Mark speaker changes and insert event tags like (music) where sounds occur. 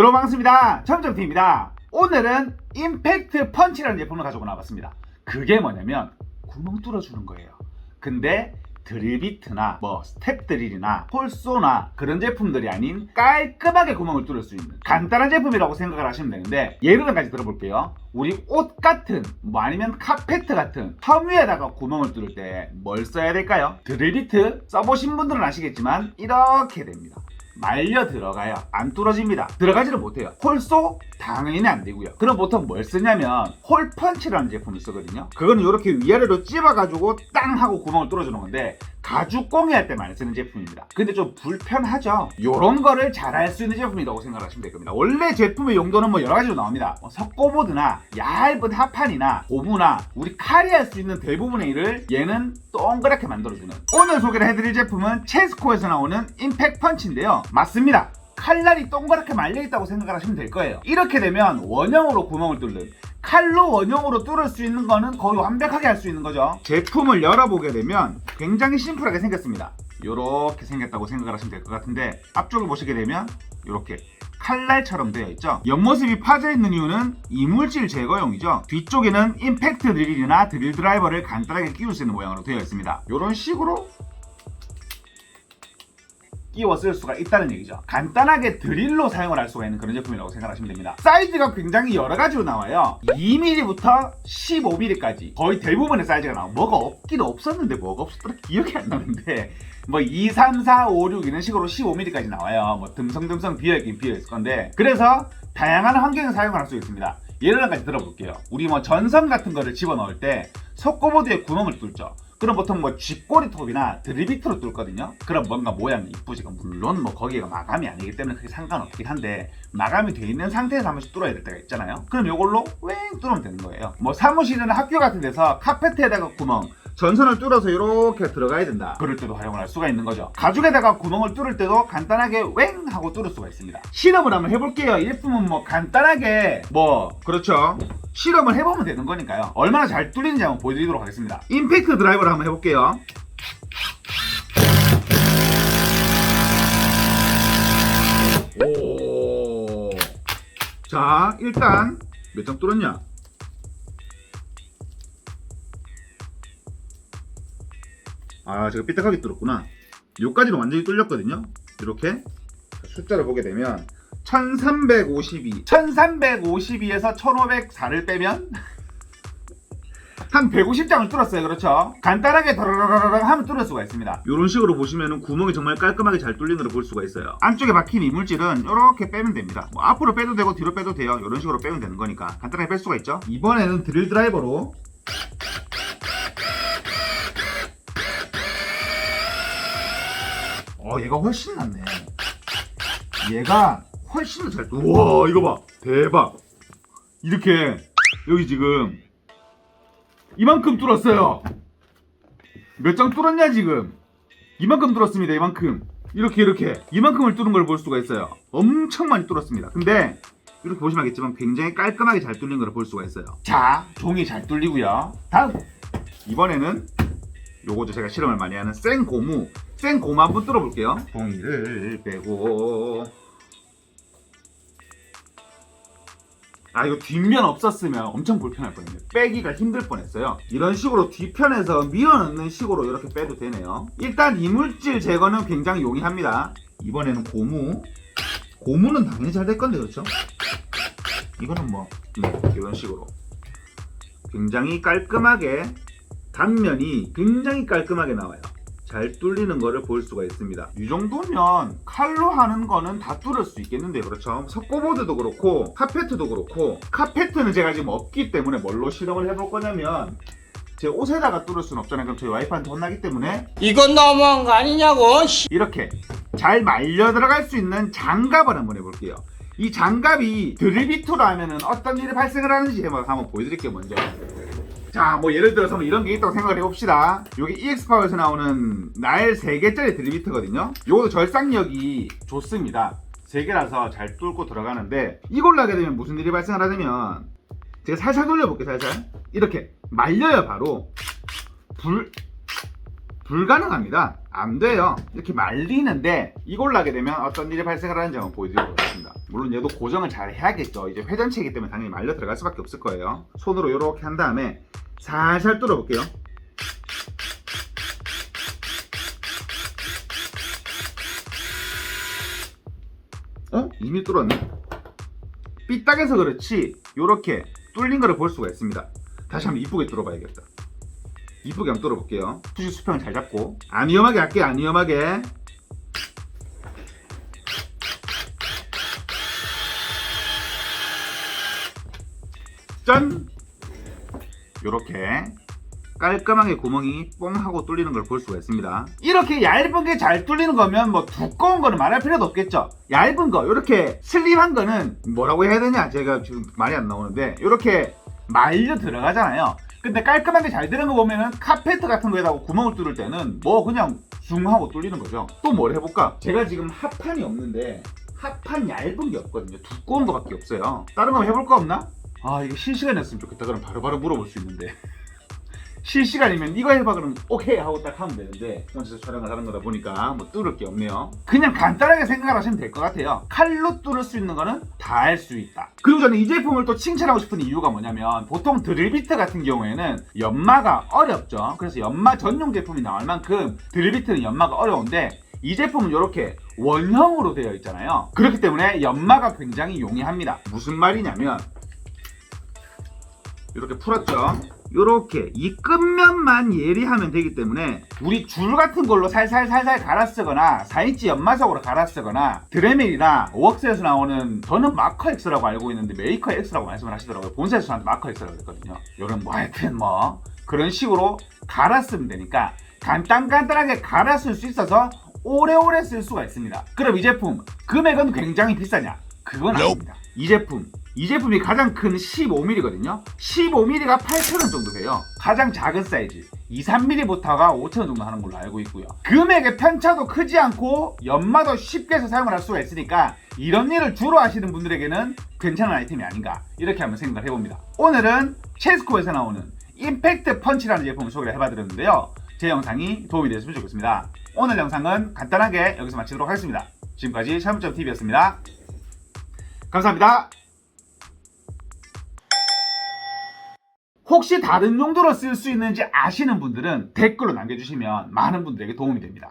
Speaker 1: 여러분 반갑습니다. 점점T입니다. 오늘은 임팩트 펀치라는 제품을 가지고 나왔습니다. 그게 뭐냐면 구멍 뚫어주는 거예요. 근데 드릴비트나 뭐 스텝 드릴이나 홀소나 그런 제품들이 아닌 깔끔하게 구멍을 뚫을 수 있는 간단한 제품이라고 생각을 하시면 되는데 예를 한 가지 들어볼게요. 우리 옷 같은 뭐 아니면 카페트 같은 텀 위에다가 구멍을 뚫을 때 뭘 써야 될까요? 드릴비트 써보신 분들은 아시겠지만 이렇게 됩니다. 말려 들어가요. 안 뚫어집니다. 들어가지를 못해요. 홀소? 당연히 안 되고요. 그럼 보통 뭘 쓰냐면 홀펀치라는 제품을 쓰거든요. 그거는 이렇게 위아래로 찝어가지고 땅 하고 구멍을 뚫어주는 건데 가죽 공예 할 때 많이 쓰는 제품입니다. 근데 좀 불편하죠? 요런 거를 잘할 수 있는 제품이라고 생각하시면 될 겁니다. 원래 제품의 용도는 뭐 여러 가지로 나옵니다. 뭐 석고보드나 얇은 하판이나 고무나 우리 칼이 할 수 있는 대부분의 일을 얘는 동그랗게 만들어주는 오늘 소개를 해드릴 제품은 체스코에서 나오는 임팩 펀치인데요. 맞습니다. 칼날이 동그랗게 말려있다고 생각을 하시면 될 거예요. 이렇게 되면 원형으로 구멍을 뚫는 칼로 원형으로 뚫을 수 있는 거는 거의 완벽하게 할 수 있는 거죠. 제품을 열어보게 되면 굉장히 심플하게 생겼습니다. 이렇게 생겼다고 생각을 하시면 될 것 같은데 앞쪽을 보시게 되면 이렇게 칼날처럼 되어 있죠. 옆모습이 파져 있는 이유는 이물질 제거용이죠. 뒤쪽에는 임팩트 드릴이나 드릴 드라이버를 간단하게 끼울 수 있는 모양으로 되어 있습니다. 이런 식으로 끼워 쓸 수가 있다는 얘기죠. 간단하게 드릴로 사용을 할 수가 있는 그런 제품이라고 생각하시면 됩니다. 사이즈가 굉장히 여러 가지로 나와요. 2mm부터 15mm까지 거의 대부분의 사이즈가 나와요. 뭐가 없긴 없었는데 뭐가 없었더라 기억이 안 나는데 뭐 2, 3, 4, 5, 6 이런 식으로 15mm까지 나와요. 뭐 듬성듬성 비어있긴 비어있을 건데 그래서 다양한 환경에 사용을 할 수 있습니다. 예를 한 가지 들어볼게요. 우리 뭐 전선 같은 거를 집어넣을 때 속고보드에 구멍을 뚫죠. 그럼 보통 뭐 쥐꼬리 톱이나 드리비트로 뚫거든요. 그럼 뭔가 모양이 이쁘지가 물론 뭐 거기가 마감이 아니기 때문에 크게 상관없긴 한데 마감이 돼 있는 상태에서 한 번씩 뚫어야 될 때가 있잖아요. 그럼 이걸로 웽 뚫으면 되는 거예요. 뭐 사무실이나 학교 같은 데서 카페트에다가 구멍 전선을 뚫어서 이렇게 들어가야 된다. 그럴 때도 활용을 할 수가 있는 거죠. 가죽에다가 구멍을 뚫을 때도 간단하게 웽 하고 뚫을 수가 있습니다. 실험을 한번 해볼게요. 이 제품은 뭐 간단하게 뭐 그렇죠. 실험을 해보면 되는 거니까요. 얼마나 잘 뚫리는지 한번 보여드리도록 하겠습니다. 임팩트 드라이버를 한번 해볼게요. 오. 자, 일단 몇 장 뚫었냐? 아, 제가 삐딱하게 뚫었구나. 요까지는 완전히 뚫렸거든요. 이렇게 숫자를 보게 되면 1352, 1352에서 1504를 빼면 한 150장을 뚫었어요. 그렇죠? 간단하게 더러러러러 하면 뚫을 수가 있습니다. 이런 식으로 보시면 구멍이 정말 깔끔하게 잘 뚫리는 걸볼 수가 있어요. 안쪽에 박힌 이물질은 이렇게 빼면 됩니다. 뭐 앞으로 빼도 되고 뒤로 빼도 돼요. 이런 식으로 빼면 되는 거니까 간단하게 뺄 수가 있죠. 이번에는 드릴 드라이버로 어 얘가 훨씬 낫네. 얘가 훨씬 더 잘. 우와 이거 봐 대박. 이렇게 여기 지금 이만큼 뚫었어요. 몇 장 뚫었냐 지금? 이만큼 뚫었습니다. 이만큼. 이렇게 이렇게 이만큼을 뚫은 걸 볼 수가 있어요. 엄청 많이 뚫었습니다. 근데 이렇게 보시면 알겠지만 굉장히 깔끔하게 잘 뚫린 걸 볼 수가 있어요. 자, 종이 잘 뚫리고요. 다음 이번에는 요거죠 제가 실험을 많이 하는 생 고무 생 고무 한번 뚫어볼게요. 종이를 빼고 아 이거 뒷면 없었으면 엄청 불편할 뻔했네요 빼기가 힘들 뻔했어요. 이런 식으로 뒤편에서 밀어넣는 식으로 이렇게 빼도 되네요. 일단 이물질 제거는 굉장히 용이합니다. 이번에는 고무. 고무는 당연히 잘 될 건데 그렇죠? 이거는 뭐 음, 이런 식으로. 굉장히 깔끔하게 단면이 굉장히 깔끔하게 나와요 잘 뚫리는 거를 볼 수가 있습니다. 이 정도면 칼로 하는 거는 다 뚫을 수 있겠는데 그렇죠? 석고보드도 그렇고 카페트도 그렇고 카페트는 제가 지금 없기 때문에 뭘로 실험을 해볼 거냐면 제 옷에다가 뚫을 수는 없잖아요. 그럼 저희 와이프한테 혼나기 때문에
Speaker 2: 이건 너무한 거 아니냐고 씨.
Speaker 1: 이렇게 잘 말려 들어갈 수 있는 장갑을 한번 해볼게요. 이 장갑이 드릴비트로 하면은 어떤 일이 발생을 하는지 한번 보여드릴게요 먼저. 자, 뭐 예를 들어서 뭐 이런 게 있다고 생각을 해봅시다. 요게 EX파워에서 나오는 나일 3개짜리 드릴비트거든요. 요것도 절삭력이 좋습니다. 3개라서 잘 뚫고 들어가는데 이걸로 하게 되면 무슨 일이 발생을 하냐면 제가 살살 돌려볼게요, 살살. 이렇게 말려요, 바로. 불, 불가능합니다. 안 돼요. 이렇게 말리는데 이걸로 하게 되면 어떤 일이 발생을 하는지 한번 보여드리도록 하겠습니다. 물론 얘도 고정을 잘 해야겠죠. 이제 회전체이기 때문에 당연히 말려 들어갈 수밖에 없을 거예요. 손으로 이렇게 한 다음에 살살 뚫어볼게요. 어? 이미 뚫었네? 삐딱해서 그렇지 요렇게 뚫린 거를 볼 수가 있습니다. 다시 한번 이쁘게 뚫어봐야겠다. 이쁘게 한번 뚫어볼게요. 수직 수평을 잘 잡고 안 위험하게 할게요. 안 위험하게. 짠! 요렇게 깔끔하게 구멍이 뽕 하고 뚫리는 걸 볼 수가 있습니다. 이렇게 얇은 게잘 뚫리는 거면 뭐 두꺼운 거는 말할 필요도 없겠죠. 얇은 거, 이렇게 슬림한 거는 뭐라고 해야 되냐? 제가 지금 말이 안 나오는데 이렇게 말려 들어가잖아요. 근데 깔끔하게 잘 되는 거 보면은 카페트 같은 거에다가 구멍을 뚫을 때는 뭐 그냥 숭 하고 뚫리는 거죠. 또 뭘 해볼까? 제가 지금 합판이 없는데 합판 얇은 게 없거든요. 두꺼운 거밖에 없어요. 다른 거 해볼 거 없나? 아 이게 실시간이었으면 좋겠다. 그럼 바로바로 물어볼 수 있는데. (laughs) 실시간이면 이거 해봐. 그러면 오케이 하고 딱 하면 되는데. 혼자서 촬영을 하는 거다 보니까 뭐 뚫을 게 없네요. 그냥 간단하게 생각을 하시면 될 것 같아요. 칼로 뚫을 수 있는 거는 다 할 수 있다. 그리고 저는 이 제품을 또 칭찬하고 싶은 이유가 뭐냐면 보통 드릴비트 같은 경우에는 연마가 어렵죠. 그래서 연마 전용 제품이 나올 만큼 드릴비트는 연마가 어려운데 이 제품은 이렇게 원형으로 되어 있잖아요. 그렇기 때문에 연마가 굉장히 용이합니다. 무슨 말이냐면 이렇게 풀었죠. 이렇게 이 끝면만 예리하면 되기 때문에 우리 줄 같은 걸로 살살살살 갈아 쓰거나 4인치 연마석으로 갈아 쓰거나 드레밀이나 웍스에서 나오는 저는 마커 X라고 알고 있는데 메이커 X라고 말씀을 하시더라고요. 본사에서 저한테 마커 X라고 했거든요. 이런 뭐 하여튼 뭐 그런 식으로 갈아 쓰면 되니까 간단간단하게 갈아 쓸 수 있어서 오래오래 쓸 수가 있습니다. 그럼 이 제품 금액은 굉장히 비싸냐? 그건 아닙니다. 이 제품 이 제품이 가장 큰 15mm거든요. 15mm가 8,000원 정도 돼요. 가장 작은 사이즈 2, 3mm부터가 5,000원 정도 하는 걸로 알고 있고요. 금액의 편차도 크지 않고 연마도 쉽게 해서 사용을 할 수가 있으니까 이런 일을 주로 하시는 분들에게는 괜찮은 아이템이 아닌가 이렇게 한번 생각을 해봅니다. 오늘은 체스코에서 나오는 임팩트 펀치라는 제품을 소개를 해봐드렸는데요. 제 영상이 도움이 되셨으면 좋겠습니다. 오늘 영상은 간단하게 여기서 마치도록 하겠습니다. 지금까지 샤문점TV였습니다. 감사합니다. 혹시 다른 용도로 쓸 수 있는지 아시는 분들은 댓글로 남겨주시면 많은 분들에게 도움이 됩니다.